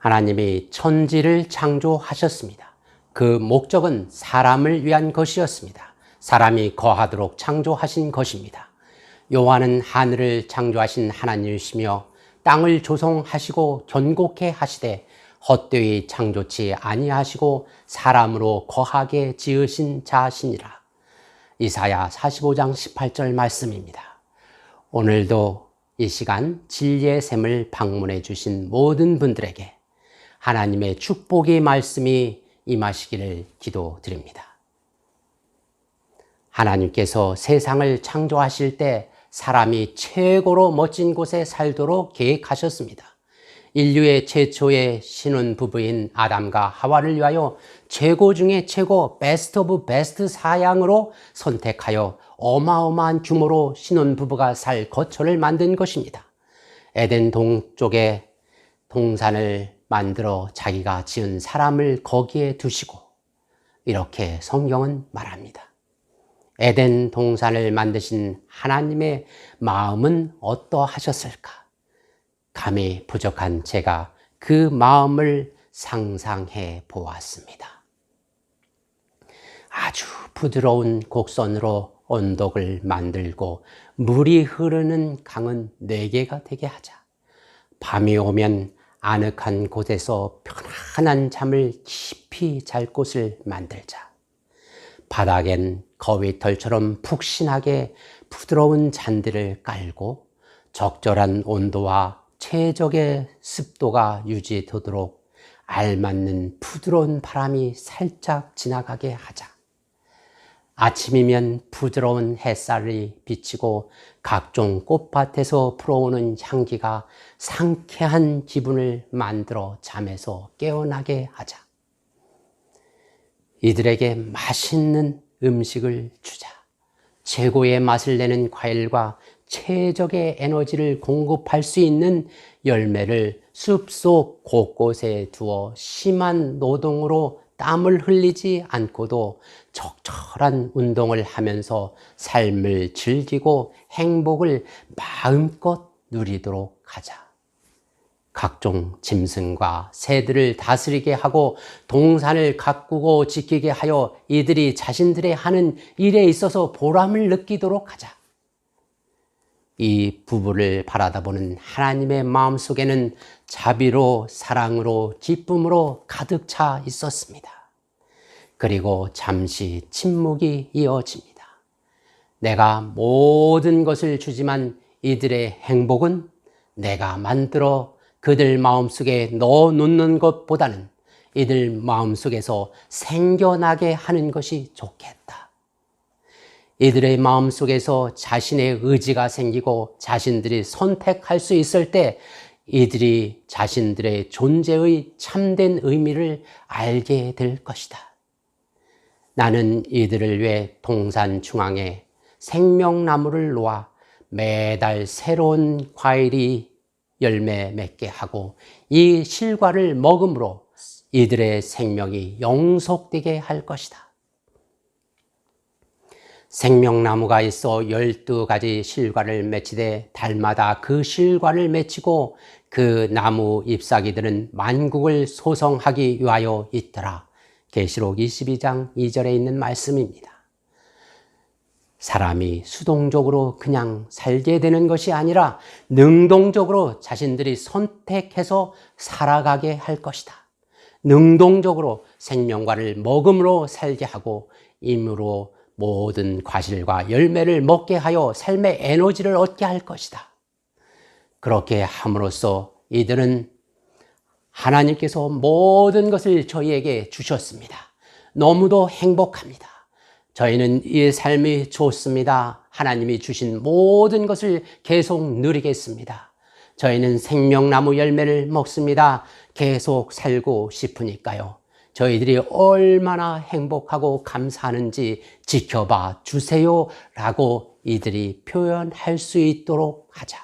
하나님이 천지를 창조하셨습니다. 그 목적은 사람을 위한 것이었습니다. 사람이 거하도록 창조하신 것입니다. 요한은 하늘을 창조하신 하나님이시며 땅을 조성하시고 견고케 하시되 헛되이 창조치 아니하시고 사람으로 거하게 지으신 자신이라. 이사야 45장 18절 말씀입니다. 오늘도 이 시간 진리의 샘을 방문해 주신 모든 분들에게 하나님의 축복의 말씀이 임하시기를 기도드립니다. 하나님께서 세상을 창조하실 때 사람이 최고로 멋진 곳에 살도록 계획하셨습니다. 인류의 최초의 신혼 부부인 아담과 하와를 위하여 최고 중에 최고 베스트 오브 베스트 사양으로 선택하여 어마어마한 규모로 신혼 부부가 살 거처를 만든 것입니다. 에덴 동쪽에 동산을 만들어 자기가 지은 사람을 거기에 두시고 이렇게 성경은 말합니다. 에덴 동산을 만드신 하나님의 마음은 어떠하셨을까? 감이 부족한 제가 그 마음을 상상해 보았습니다. 아주 부드러운 곡선으로 언덕을 만들고 물이 흐르는 강은 네 개가 되게 하자. 밤이 오면 아늑한 곳에서 편안한 잠을 깊이 잘 곳을 만들자. 바닥엔 거위털처럼 푹신하게 부드러운 잔디를 깔고 적절한 온도와 최적의 습도가 유지되도록 알맞는 부드러운 바람이 살짝 지나가게 하자. 아침이면 부드러운 햇살이 비치고 각종 꽃밭에서 불어오는 향기가 상쾌한 기분을 만들어 잠에서 깨어나게 하자. 이들에게 맛있는 음식을 주자. 최고의 맛을 내는 과일과 최적의 에너지를 공급할 수 있는 열매를 숲속 곳곳에 두어 심한 노동으로 땀을 흘리지 않고도 적절한 운동을 하면서 삶을 즐기고 행복을 마음껏 누리도록 하자. 각종 짐승과 새들을 다스리게 하고 동산을 가꾸고 지키게 하여 이들이 자신들의 하는 일에 있어서 보람을 느끼도록 하자. 이 부부를 바라다보는 하나님의 마음 속에는 자비로 사랑으로 기쁨으로 가득 차 있었습니다. 그리고 잠시 침묵이 이어집니다. 내가 모든 것을 주지만 이들의 행복은 내가 만들어 그들 마음속에 넣어 놓는 것보다는 이들 마음속에서 생겨나게 하는 것이 좋겠다. 이들의 마음 속에서 자신의 의지가 생기고 자신들이 선택할 수 있을 때 이들이 자신들의 존재의 참된 의미를 알게 될 것이다. 나는 이들을 위해 동산 중앙에 생명나무를 놓아 매달 새로운 과일이 열매 맺게 하고 이 실과를 먹음으로 이들의 생명이 영속되게 할 것이다. 생명나무가 있어 12가지 실과를 맺히되 달마다 그 실과를 맺히고 그 나무 잎사귀들은 만국을 소성하기 위하여 있더라. 계시록 22장 2절에 있는 말씀입니다. 사람이 수동적으로 그냥 살게 되는 것이 아니라 능동적으로 자신들이 선택해서 살아가게 할 것이다. 능동적으로 생명과를 먹음으로 살게 하고 임으로 모든 과실과 열매를 먹게 하여 삶의 에너지를 얻게 할 것이다. 그렇게 함으로써 이들은 하나님께서 모든 것을 저희에게 주셨습니다. 너무도 행복합니다. 저희는 이 삶이 좋습니다. 하나님이 주신 모든 것을 계속 누리겠습니다. 저희는 생명나무 열매를 먹습니다. 계속 살고 싶으니까요. 저희들이 얼마나 행복하고 감사하는지 지켜봐 주세요 라고 이들이 표현할 수 있도록 하자.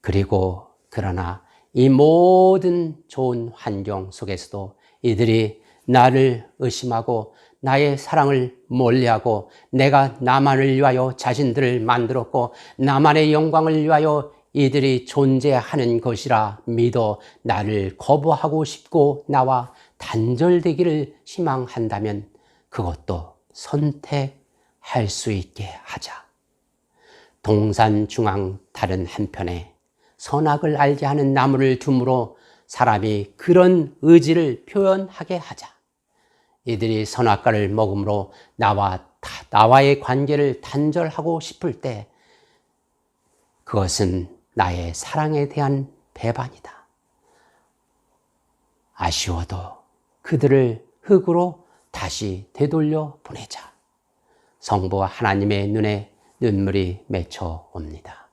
그리고 그러나 이 모든 좋은 환경 속에서도 이들이 나를 의심하고 나의 사랑을 멀리하고 내가 나만을 위하여 자신들을 만들었고 나만의 영광을 위하여 이들이 존재하는 것이라 믿어 나를 거부하고 싶고 나와 단절되기를 희망한다면 그것도 선택할 수 있게 하자. 동산 중앙 다른 한편에 선악을 알게 하는 나무를 둠으로 사람이 그런 의지를 표현하게 하자. 이들이 선악과를 먹음으로 나와 나와의 관계를 단절하고 싶을 때 그것은 나의 사랑에 대한 배반이다. 아쉬워도 그들을 흙으로 다시 되돌려 보내자. 성부 하나님의 눈에 눈물이 맺혀 옵니다.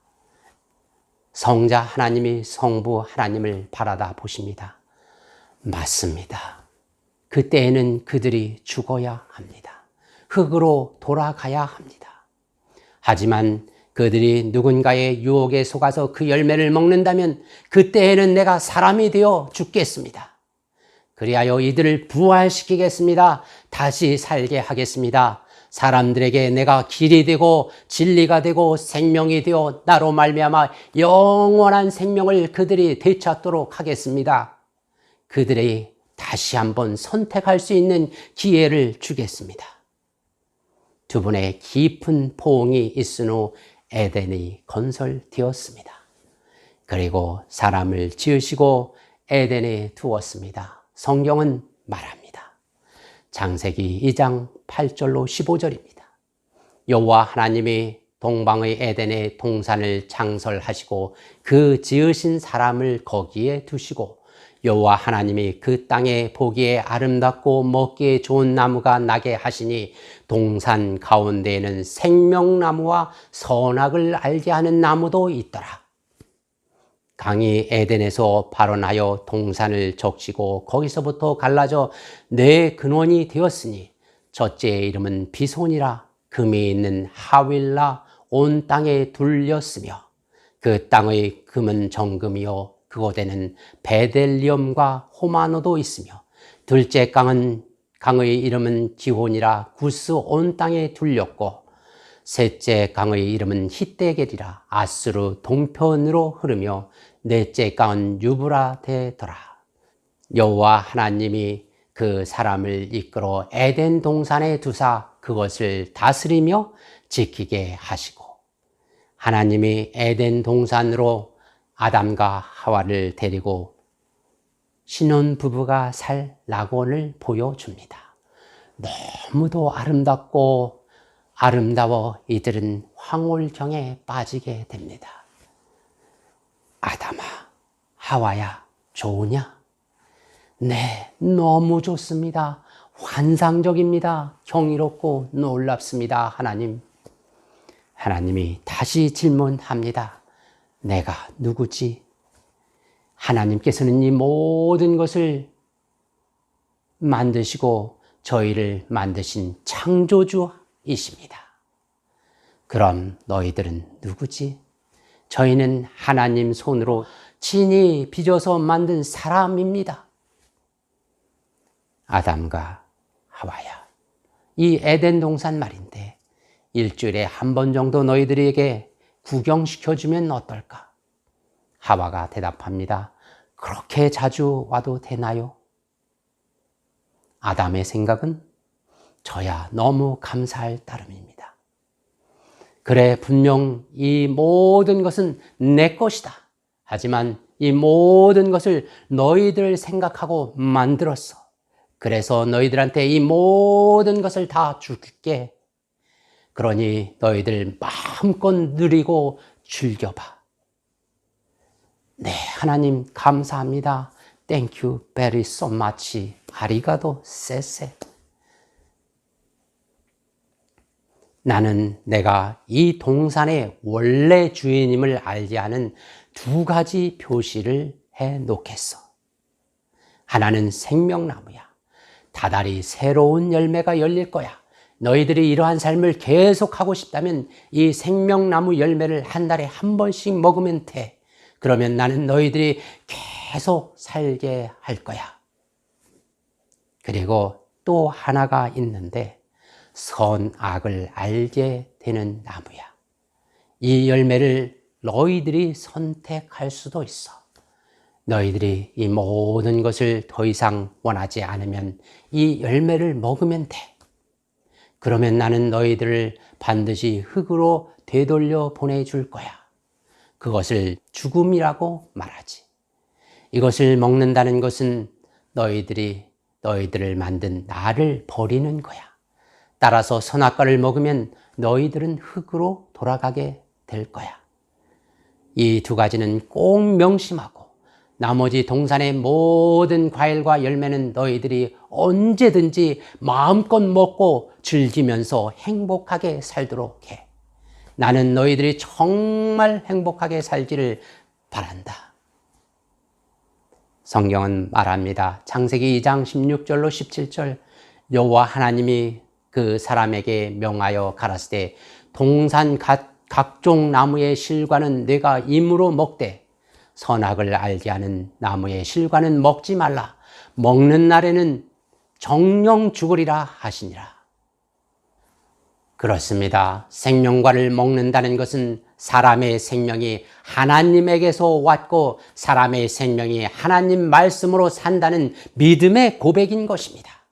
성자 하나님이 성부 하나님을 바라다 보십니다. 맞습니다. 그때에는 그들이 죽어야 합니다. 흙으로 돌아가야 합니다. 하지만 그들이 누군가의 유혹에 속아서 그 열매를 먹는다면 그때에는 내가 사람이 되어 죽겠습니다. 그리하여 이들을 부활시키겠습니다. 다시 살게 하겠습니다. 사람들에게 내가 길이 되고 진리가 되고 생명이 되어 나로 말미암아 영원한 생명을 그들이 되찾도록 하겠습니다. 그들이 다시 한번 선택할 수 있는 기회를 주겠습니다. 두 분의 깊은 포옹이 있은 후 에덴이 건설되었습니다. 그리고 사람을 지으시고 에덴에 두었습니다. 성경은 말합니다. 장세기 2장 8절로 15절입니다. 여호와 하나님이 동방의 에덴에 동산을 창설하시고 그 지으신 사람을 거기에 두시고 여호와 하나님이 그 땅에 보기에 아름답고 먹기에 좋은 나무가 나게 하시니 동산 가운데에는 생명나무와 선악을 알게 하는 나무도 있더라. 강이 에덴에서 발원하여 동산을 적시고 거기서부터 갈라져 내 근원이 되었으니 첫째의 이름은 비손이라 금이 있는 하윌라 온 땅에 둘렸으며 그 땅의 금은 정금이요 그곳에는 베델리엄과 호마노도 있으며 둘째 강은 강의 이름은 기혼이라 구스 온 땅에 둘렸고 셋째 강의 이름은 히데겔이라 아스루 동편으로 흐르며 넷째 강은 유브라데더라. 여호와 하나님이 그 사람을 이끌어 에덴 동산에 두사 그것을 다스리며 지키게 하시고 하나님이 에덴 동산으로 아담과 하와를 데리고 신혼 부부가 살 낙원을 보여줍니다. 너무도 아름답고 아름다워 이들은 황홀경에 빠지게 됩니다. 아담아, 하와야, 좋으냐? 네, 너무 좋습니다. 환상적입니다. 경이롭고 놀랍습니다. 하나님. 하나님이 다시 질문합니다. 내가 누구지? 하나님께서는 이 모든 것을 만드시고 저희를 만드신 창조주이십니다. 그럼 너희들은 누구지? 저희는 하나님 손으로 친히 빚어서 만든 사람입니다. 아담과 하와야. 이 에덴 동산 말인데 일주일에 한 번 정도 너희들에게 구경시켜주면 어떨까? 하와가 대답합니다. 그렇게 자주 와도 되나요? 아담의 생각은 저야 너무 감사할 따름입니다. 그래, 분명 이 모든 것은 내 것이다. 하지만 이 모든 것을 너희들 생각하고 만들었어. 그래서 너희들한테 이 모든 것을 다 줄게. 그러니 너희들 마음껏 누리고 즐겨봐. 네, 하나님 감사합니다. Thank you very so much. 아리가도 세세. 나는 내가 이 동산의 원래 주인임을 알게 하는 두 가지 표시를 해 놓겠어. 하나는 생명나무야. 다달이 새로운 열매가 열릴 거야. 너희들이 이러한 삶을 계속하고 싶다면 이 생명나무 열매를 한 달에 한 번씩 먹으면 돼. 그러면 나는 너희들이 계속 살게 할 거야. 그리고 또 하나가 있는데 선악을 알게 되는 나무야. 이 열매를 너희들이 선택할 수도 있어. 너희들이 이 모든 것을 더 이상 원하지 않으면 이 열매를 먹으면 돼. 그러면 나는 너희들을 반드시 흙으로 되돌려 보내줄 거야. 그것을 죽음이라고 말하지. 이것을 먹는다는 것은 너희들이 너희들을 만든 나를 버리는 거야. 따라서 선악과를 먹으면 너희들은 흙으로 돌아가게 될 거야. 이 두 가지는 꼭 명심하고 나머지 동산의 모든 과일과 열매는 너희들이 언제든지 마음껏 먹고 즐기면서 행복하게 살도록 해. 나는 너희들이 정말 행복하게 살기를 바란다. 성경은 말합니다. 창세기 2장 16절로 17절 여호와 하나님이 그 사람에게 명하여 가라사대 동산 각, 각종 나무의 실과는 내가 임으로 먹되 선악을 알게 하는 나무의 실과는 먹지 말라. 먹는 날에는 정령 죽으리라 하시니라. 그렇습니다. 생명과를 먹는다는 것은 사람의 생명이 하나님에게서 왔고 사람의 생명이 하나님 말씀으로 산다는 믿음의 고백인 것입니다.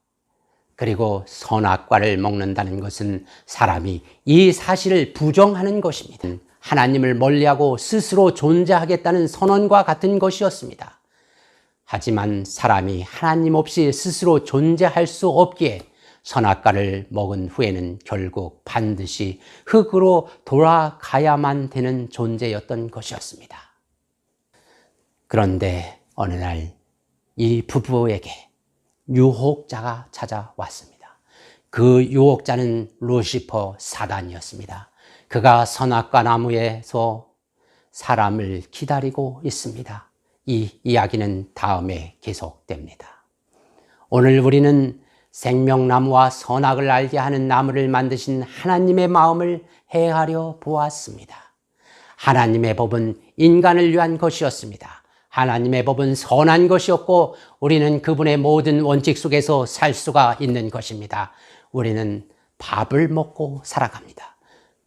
그리고 선악과를 먹는다는 것은 사람이 이 사실을 부정하는 것입니다. 하나님을 멀리하고 스스로 존재하겠다는 선언과 같은 것이었습니다. 하지만 사람이 하나님 없이 스스로 존재할 수 없기에 선악과를 먹은 후에는 결국 반드시 흙으로 돌아가야만 되는 존재였던 것이었습니다. 그런데 어느 날 이 부부에게 유혹자가 찾아왔습니다. 그 유혹자는 루시퍼 사단이었습니다. 그가 선악과 나무에서 사람을 기다리고 있습니다. 이 이야기는 다음에 계속됩니다. 오늘 우리는 생명나무와 선악을 알게 하는 나무를 만드신 하나님의 마음을 헤아려 보았습니다. 하나님의 법은 인간을 위한 것이었습니다. 하나님의 법은 선한 것이었고 우리는 그분의 모든 원칙 속에서 살 수가 있는 것입니다. 우리는 밥을 먹고 살아갑니다.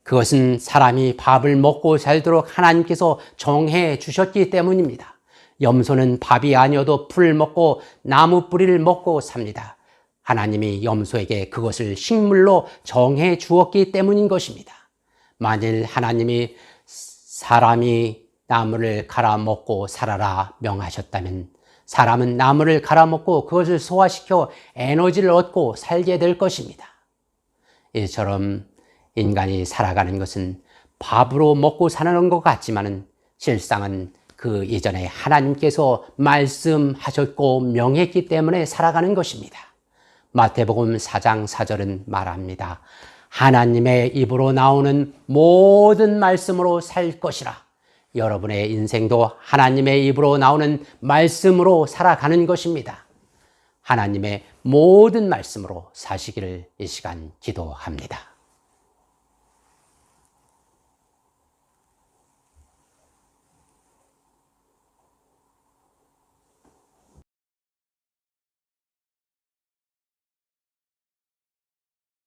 그것은 사람이 밥을 먹고 살도록 하나님께서 정해 주셨기 때문입니다. 염소는 밥이 아니어도 풀 먹고 나무 뿌리를 먹고 삽니다. 하나님이 염소에게 그것을 식물로 정해 주었기 때문인 것입니다. 만일 하나님이 사람이 나무를 갈아 먹고 살아라 명하셨다면 사람은 나무를 갈아 먹고 그것을 소화시켜 에너지를 얻고 살게 될 것입니다. 이처럼 인간이 살아가는 것은 밥으로 먹고 사는 것 같지만은 실상은 그 이전에 하나님께서 말씀하셨고 명했기 때문에 살아가는 것입니다. 마태복음 4장 4절은 말합니다. 하나님의 입으로 나오는 모든 말씀으로 살 것이라. 여러분의 인생도 하나님의 입으로 나오는 말씀으로 살아가는 것입니다. 하나님의 모든 말씀으로 사시기를 이 시간 기도합니다.